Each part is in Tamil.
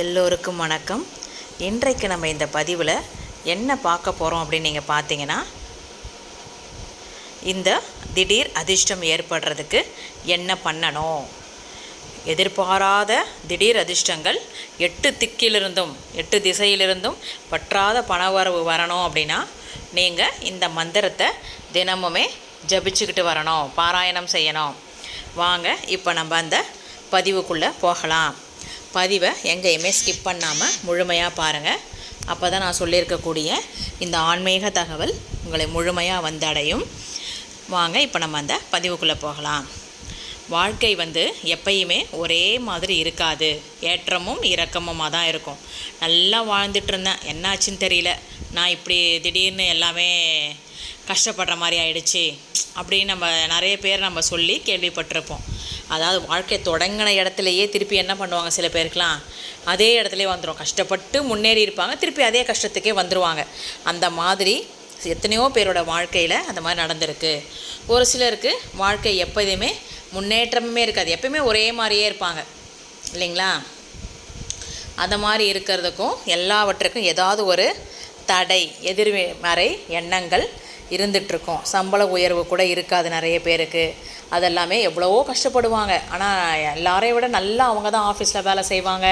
எல்லோருக்கும் வணக்கம். இன்றைக்கு நம்ம இந்த பதிவில் என்ன பார்க்க போகிறோம் அப்படின்னு நீங்கள் பார்த்தீங்கன்னா இந்த திடீர் அதிர்ஷ்டம் ஏற்படுறதுக்கு என்ன பண்ணணும்? எதிர்பாராத திடீர் அதிர்ஷ்டங்கள் எட்டு திக்கிலிருந்தும் எட்டு திசையிலிருந்தும் பற்றாத பணவரவு வரணும் அப்படின்னா நீங்கள் இந்த மந்திரத்தை தினமுமே ஜபிச்சுக்கிட்டு வரணும் பாராயணம் செய்யணும். வாங்க இப்போ நம்ம அந்த பதிவுக்குள்ளே போகலாம். பதிவை எங்கேயுமே ஸ்கிப் பண்ணாமல் முழுமையாக பாருங்கள் அப்போ தான் நான் சொல்லியிருக்கக்கூடிய இந்த ஆன்மீக தகவல் உங்களை முழுமையாக வந்தடையும். வாங்க இப்போ நம்ம அந்த பதிவுக்குள்ளே போகலாம். வாழ்க்கை வந்து எப்பயுமே ஒரே மாதிரி இருக்காது. ஏற்றமும் இறக்கமுமாக தான் இருக்கும். நல்லா வாழ்ந்துட்டு இருந்தேன். என்னாச்சுன்னு தெரியல. நான் இப்படி திடீர்னு எல்லாமே கஷ்டப்படுற மாதிரி ஆயிடுச்சு. அப்படின்னு நம்ம நிறைய பேர் நம்ம சொல்லி கேள்விப்பட்டிருப்போம். அதாவது வாழ்க்கை தொடங்கின இடத்துலையே திருப்பி என்ன பண்ணுவாங்க சில பேருக்குலாம் அதே இடத்துலையே வந்துடும் கஷ்டப்பட்டு முன்னேறி இருப்பாங்க. திருப்பி அதே கஷ்டத்துக்கே வந்துடுவாங்க அந்த மாதிரி எத்தனையோ பேரோட வாழ்க்கையில் அந்த மாதிரி நடந்திருக்கு. ஒரு சிலருக்கு வாழ்க்கை எப்போதுமே முன்னேற்றமே இருக்காது. எப்பயுமே ஒரே மாதிரியே இருப்பாங்க. இல்லைங்களா? அந்த மாதிரி இருக்கிறதுக்கும் எல்லாவற்றுக்கும் ஏதாவது ஒரு தடை எதிர்மறை எண்ணங்கள் இருந்துகிட்ருக்கும் சம்பள உயர்வு கூட இருக்காது நிறைய பேருக்கு. அதெல்லாமே எவ்வளவோ கஷ்டப்படுவாங்க. ஆனால் எல்லாரையும் விட நல்லா அவங்க தான் ஆஃபீஸில் வேலை செய்வாங்க.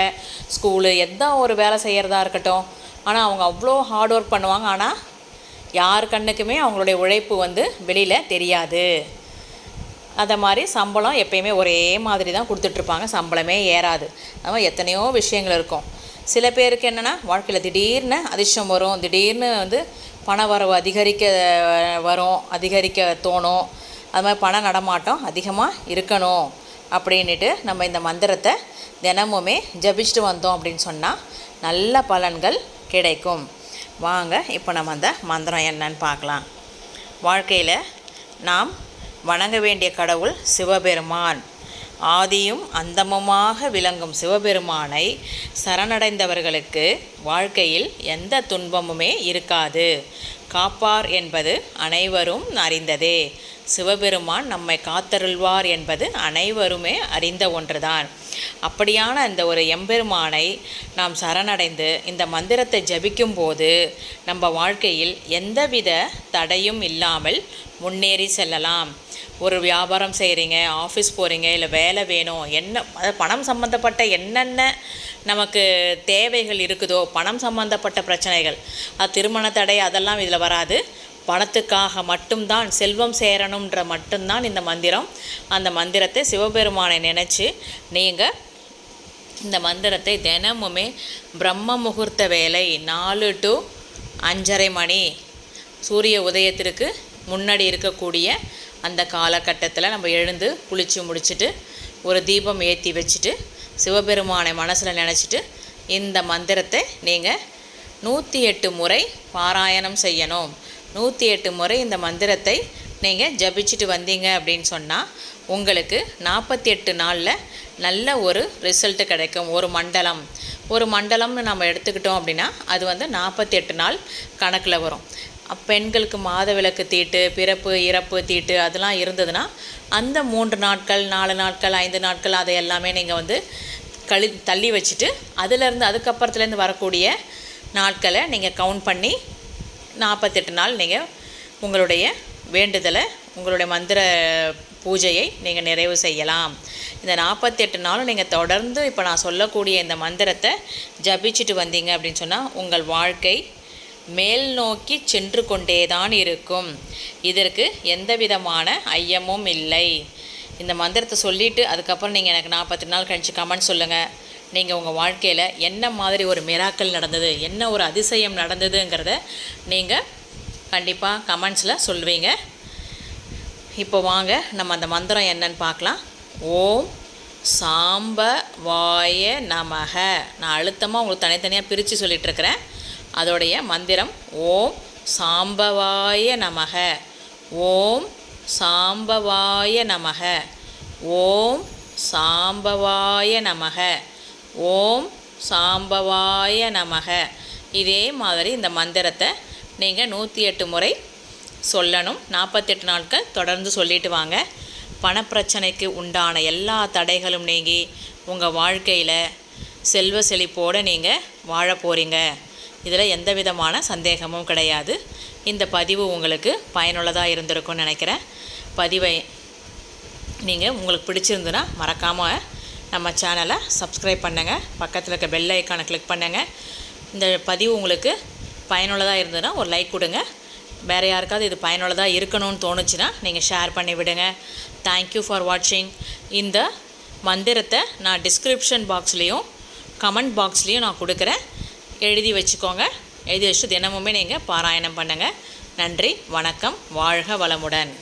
ஸ்கூலு எந்த ஒரு வேலை செய்கிறதா இருக்கட்டும். ஆனால் அவங்க அவ்வளோ ஹார்ட் ஒர்க் பண்ணுவாங்க. ஆனால் யார் கண்ணுக்குமே அவங்களுடைய உழைப்பு வந்து வெளியில் தெரியாது. அதை மாதிரி சம்பளம் எப்பயுமே ஒரே மாதிரி தான் கொடுத்துட்ருப்பாங்க. சம்பளமே ஏறாது. நம்ம எத்தனையோ விஷயங்கள் இருக்கும். சில பேருக்கு என்னென்னா வாழ்க்கையில் திடீர்னு அதிர்ஷ்டம் வரும். திடீர்னு வந்து பண வரவு அதிகரிக்க வரும் அதிகரிக்க தோணும். அது மாதிரி பண நடமாட்டம் அதிகமாக இருக்கணும் அப்படின்ட்டு நம்ம இந்த மந்திரத்தை தினமுமே ஜபிச்சுட்டு வந்தோம் அப்படின்னு சொன்னால் நல்ல பலன்கள் கிடைக்கும். வாங்க இப்போ நம்ம அந்த மந்திரம் என்னன்னு பார்க்கலாம். வாழ்க்கையில் நாம் வணங்க வேண்டிய கடவுள் சிவபெருமான். ஆதியும் அந்தமுமாக விளங்கும் சிவபெருமானை சரணடைந்தவர்களுக்கு வாழ்க்கையில் எந்த துன்பமுமே இருக்காது. காப்பார் என்பது அனைவரும் அறிந்ததே. சிவபெருமான் நம்மை காத்தருள்வார் என்பது அனைவருமே அறிந்த ஒன்றுதான். அப்படியான அந்த ஒரு எம்பெருமானை நாம் சரணடைந்து இந்த மந்திரத்தை ஜபிக்கும் போது நம்ம வாழ்க்கையில் எந்தவித தடையும் இல்லாமல் முன்னேறி செல்லலாம். ஒரு வியாபாரம் செய்கிறீங்க ஆஃபீஸ் போகிறீங்க இல்லை வேலை வேணும் என்ன பணம் சம்மந்தப்பட்ட என்னென்ன நமக்கு தேவைகள் இருக்குதோ பணம் சம்மந்தப்பட்ட பிரச்சனைகள் அது திருமண தடை அதெல்லாம் இதில் வராது. பணத்துக்காக மட்டும்தான் செல்வம் சேரணுன்ற மட்டும்தான் இந்த மந்திரம். அந்த மந்திரத்தை சிவபெருமானை நினச்சி நீங்கள் இந்த மந்திரத்தை தினமுமே பிரம்ம முகூர்த்த வேலை நாலு டு அஞ்சரை மணி சூரிய உதயத்திற்கு முன்னாடி இருக்கக்கூடிய அந்த காலகட்டத்தில் நம்ம எழுந்து குளித்து முடிச்சுட்டு ஒரு தீபம் ஏற்றி வச்சுட்டு சிவபெருமானை மனசில் நினச்சிட்டு இந்த மந்திரத்தை நீங்கள் நூற்றி எட்டு முறை பாராயணம் செய்யணும். நூற்றி எட்டு முறை இந்த மந்திரத்தை நீங்கள் ஜபிச்சுட்டு வந்தீங்க அப்படின்னு சொன்னால் உங்களுக்கு நாற்பத்தி எட்டு நாளில் நல்ல ஒரு ரிசல்ட்டு கிடைக்கும். ஒரு மண்டலம். ஒரு மண்டலம்னு நம்ம எடுத்துக்கிட்டோம் அப்படின்னா அது வந்து நாற்பத்தி எட்டு நாள் கணக்கில் வரும். பெண்களுக்கு மாதவிலக்கு தீட்டு பிறப்பு இறப்பு தீட்டு அதெல்லாம் இருந்ததுன்னா அந்த மூன்று நாட்கள் நாலு நாட்கள் ஐந்து நாட்கள் அதை எல்லாமே நீங்கள் வந்து கழி தள்ளி வச்சுட்டு அதிலேருந்து அதுக்கப்புறத்துலேருந்து வரக்கூடிய நாட்களை நீங்கள் கவுண்ட் பண்ணி நாற்பத்தெட்டு நாள் நீங்கள் உங்களுடைய வேண்டுதலை உங்களுடைய மந்திர பூஜையை நீங்கள் நிறைவு செய்யலாம். இந்த நாற்பத்தெட்டு நாளும் நீங்கள் தொடர்ந்து இப்போ நான் சொல்லக்கூடிய இந்த மந்திரத்தை ஜபிச்சுட்டு வந்தீங்க அப்படின்னு சொன்னால் உங்கள் வாழ்க்கை மேல் நோக்கி சென்று கொண்டே தான் இருக்கும். இதற்கு எந்த விதமான ஐயமும் இல்லை. இந்த மந்திரத்தை சொல்லிவிட்டு அதுக்கப்புறம் நீங்கள் எனக்கு நாற்பத்தெட்டு நாள் கழித்து கமெண்ட் சொல்லுங்கள் நீங்கள் உங்கள் வாழ்க்கையில் என்ன மாதிரி ஒரு மிராக்கள் நடந்தது என்ன ஒரு அதிசயம் நடந்ததுங்கிறத நீங்கள் கண்டிப்பாக கமெண்ட்ஸில் சொல்லுவீங்க இப்போ வாங்க நம்ம அந்த மந்திரம் என்னன்னு பார்க்கலாம். ஓம் சாம்ப வாய நமக. நான் அழுத்தமாக உங்களுக்கு தனித்தனியாக பிரித்து சொல்லிகிட்ருக்கிறேன் அதோடைய மந்திரம் ஓம் சாம்பவாய நமக. ஓம் சாம்பவாய நமக. ஓம் சாம்பவாய நமக. ஓம் சாம்பவாய நமக. இதே மாதிரி இந்த மந்திரத்தை நீங்கள் நூற்றி எட்டு முறை சொல்லணும். நாற்பத்தெட்டு நாட்கள் தொடர்ந்து சொல்லிட்டு வாங்க. பணப்பிரச்சனைக்கு உண்டான எல்லா தடைகளும் நீங்கி உங்கள் வாழ்க்கையில் செல்வ செழிப்போடு நீங்கள் வாழ போகிறீங்க இதில் எந்த விதமான சந்தேகமும் கிடையாது. இந்த பதிவு உங்களுக்கு பயனுள்ளதாக இருந்திருக்கும்னு நினைக்கிறேன். பதிவை நீங்கள் உங்களுக்கு பிடிச்சிருந்துன்னா மறக்காமல் நம்ம சேனலை சப்ஸ்கிரைப் பண்ணுங்கள் பக்கத்தில் இருக்க பெல் ஐக்கானை கிளிக் பண்ணுங்கள் இந்த பதிவு உங்களுக்கு பயனுள்ளதாக இருந்ததுன்னா ஒரு லைக் கொடுங்க. வேறு யாருக்காவது இது பயனுள்ளதாக இருக்கணும்னு தோணுச்சுன்னா நீங்கள் ஷேர் பண்ணி விடுங்க. தேங்க்யூ ஃபார் வாட்சிங் இந்த மந்திரத்தை நான் டிஸ்கிரிப்ஷன் பாக்ஸ்லேயும் கமெண்ட் பாக்ஸ்லேயும் நான் கொடுக்குறேன். எழுதி வச்சுக்கோங்க. எழுதி வச்சு தினமுமே நீங்கள் பாராயணம் பண்ணுங்கள் நன்றி வணக்கம் வாழ்க வளமுடன்.